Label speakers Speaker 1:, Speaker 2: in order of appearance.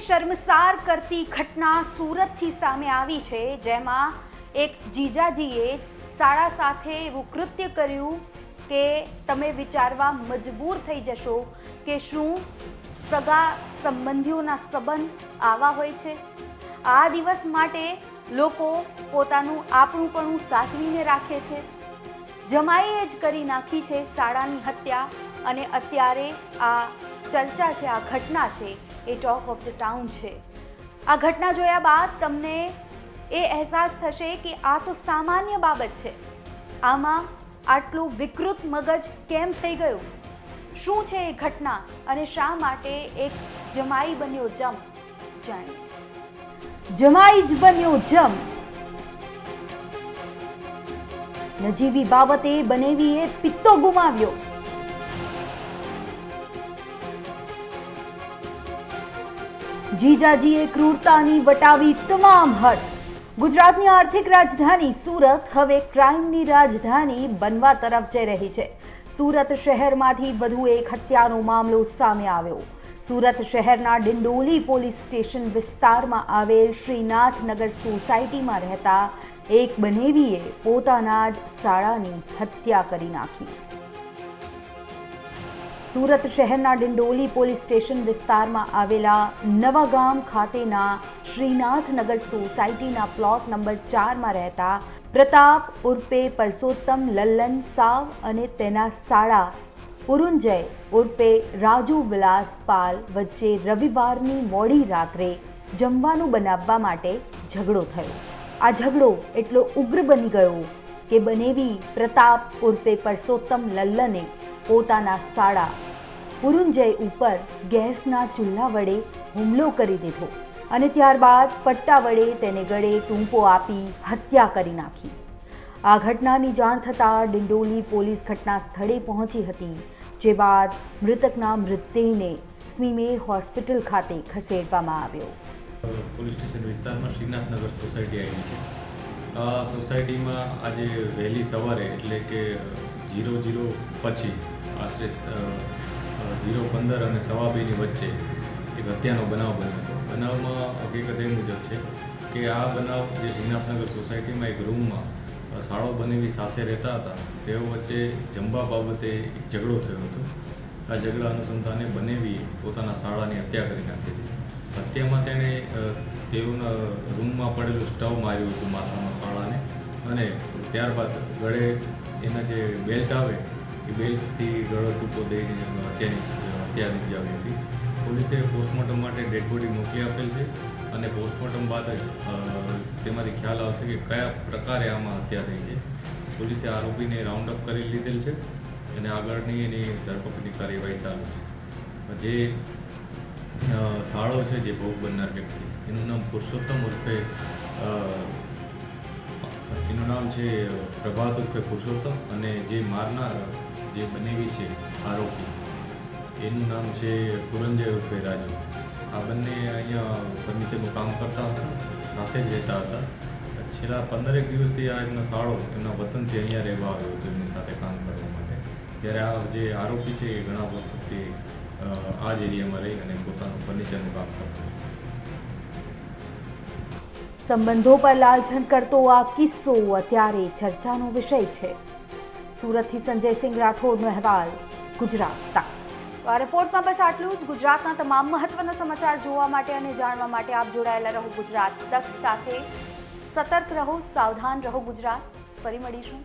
Speaker 1: શર્મસાર કરતી ઘટના સુરતથી સામે આવી છે, જેમાં એક જીજાજીએ જ શાળા સાથે એવું કૃત્ય કર્યું કે તમે વિચારવા મજબૂર થઈ જશો કે શું સગા સંબંધીઓના સંબંધ આવા હોય છે. આ દિવસ માટે લોકો પોતાનું આપણુંપણું સાચવીને રાખે છે. જમાઈએ જ કરી નાખી છે શાળાની હત્યા અને અત્યારે આ ચર્ચા છે, આ ઘટના છે એ ટોક ઓફ ધ ટાઉન છે. આ ઘટના જોયા બાદ તમને એ અહેસાસ થશે કે આ તો સામાન્ય બાબત છે. આમાં આટલું વિકૃત મગજ કેમ થઈ ગયું? શું છે એ ઘટના અને શા માટે એક જમાઈ બન્યો જમ? જાણી જમાઈ જ બન્યો જમ. નજીવી બાબતે બનેવીએ પિત્તો ગુમાવ્યો. જીજાજીએ ક્રૂરતાની વટાવી તમામ હદ. ગુજરાતની આર્થિક રાજધાની સુરત હવે ક્રાઇમની રાજધાની બનવા તરફ જઈ રહી છે. સુરત શહેરમાંથી વધુ એક હત્યાનો મામલો સામે આવ્યો. સુરત શહેરના ડિંડોલી પોલીસ સ્ટેશન વિસ્તારમાં આવેલ શ્રીનાથનગર સોસાયટીમાં રહેતા એક બનેવીએ પોતાના જ શાળાની હત્યા કરી નાખી. સુરત શહેરના ડિંડોલી પોલીસ સ્ટેશન વિસ્તારમાં આવેલા નવાગામ ખાતેના શ્રીનાથનગર સોસાયટીના પ્લોટ નંબર ચારમાં રહેતા પ્રતાપ ઉર્ફે પરસોત્તમ લલ્લન સાવ અને તેના સાળા પુરુંજય ઉર્ફે રાજુ વિલાસ પાલ વચ્ચે રવિવારની મોડી રાત્રે જમવાનું બનાવવા માટે ઝઘડો થયો. આ ઝઘડો એટલો ઉગ્ર બની ગયો કે બનેવી પ્રતાપ ઉર્ફે પરસોત્તમ લલ્લને પોતાના સાડા પુરુંજય ઉપર ગેસના ચૂલ્હા વડે હુમલો કરી દીધો અને ત્યારબાદ પટ્ટા વડે તેને ગળે ટૂંપો આપી હત્યા કરી નાખી. આ ઘટનાની જાણ થતાં ડિંડોલી પોલીસ ઘટના સ્થળે પહોંચી હતી, જે બાદ મૃતકના મૃતદેહને સ્મીમે હોસ્પિટલ ખાતે ખસેડવામાં આવ્યો.
Speaker 2: પોલીસ સ્ટેશન વિસ્તારમાં શ્રીનાથનગર સોસાયટી આવી છે. સોસાયટીમાં આજે વહેલી સવારે, એટલે કે ઝીરો ઝીરો પછી આશરે જીરો પંદર અને સવા બેની વચ્ચે એક હત્યાનો બનાવ બન્યો હતો. બનાવમાં હકીકત એ મુજબ છે કે આ બનાવ જે શ્રીનાથનગર સોસાયટીમાં એક રૂમમાં શાળો બનેવી સાથે રહેતા હતા, તેઓ વચ્ચે જમવા બાબતે એક ઝઘડો થયો હતો. આ ઝઘડા અનુસંધાને બનેવી પોતાના શાળાની હત્યા કરી નાખી હતી. હત્યામાં તેણે તેઓના રૂમમાં પડેલું સ્ટવ માર્યું હતું માથામાં શાળાને અને ત્યારબાદ ગળે એના જે બેલ્ટ આવે એ બેલ્ફથી ગળો ટૂંકો દઈને હત્યાની હત્યા નિપજાવી હતી. પોલીસે પોસ્ટમોર્ટમ માટે ડેડ બોડી મોકલી આપેલ છે અને પોસ્ટમોર્ટમ બાદ તેમાંથી ખ્યાલ આવશે કે કયા પ્રકારે આમાં હત્યા થઈ છે. પોલીસે આરોપીને રાઉન્ડ અપ કરી લીધેલ છે અને આગળની એની ધરપકડની કાર્યવાહી ચાલુ છે. જે શાળો છે જે ભોગ બનનાર વ્યક્તિ, એનું નામ પુરુષોત્તમ ઉર્ફે એનું નામ છે પ્રભાત ઉર્ફે પુરુષોત્તમ અને જે મારનાર જે બનેવી છે આરોપી, એનું નામ છે પુરંજય ઉર્ફે રાજુ. આ બંને અહીંયા ફર્નિચરનું કામ કરતા હતા, સાથે જ રહેતા હતા. છેલ્લા પંદરેક દિવસથી આ એમનો શાળો એમના વતનથી અહીંયા રહેવા આવ્યો હતો, એમની સાથે કામ કરવા માટે. ત્યારે આ જે આરોપી છે એ ઘણા વખતથી આ જ એરિયામાં રહી અને પોતાનું ફર્નિચરનું કામ કરતો
Speaker 1: સંબંધો પર લાલછન કરતો આ કિસ્સો અત્યારે ચર્ચાનો વિષય છે. સુરતથી સંજયસિંહ રાઠોડનો અહેવાલ ગુજરાત તક રિપોર્ટમાં બસ આટલું જ. ગુજરાતના તમામ મહત્વના સમાચાર જોવા માટે અને જાણવા માટે આપ જોડાયેલા રહો ગુજરાત. તક સાથે સતર્ક રહો, સાવધાન રહો ગુજરાત. ફરી મળીશું.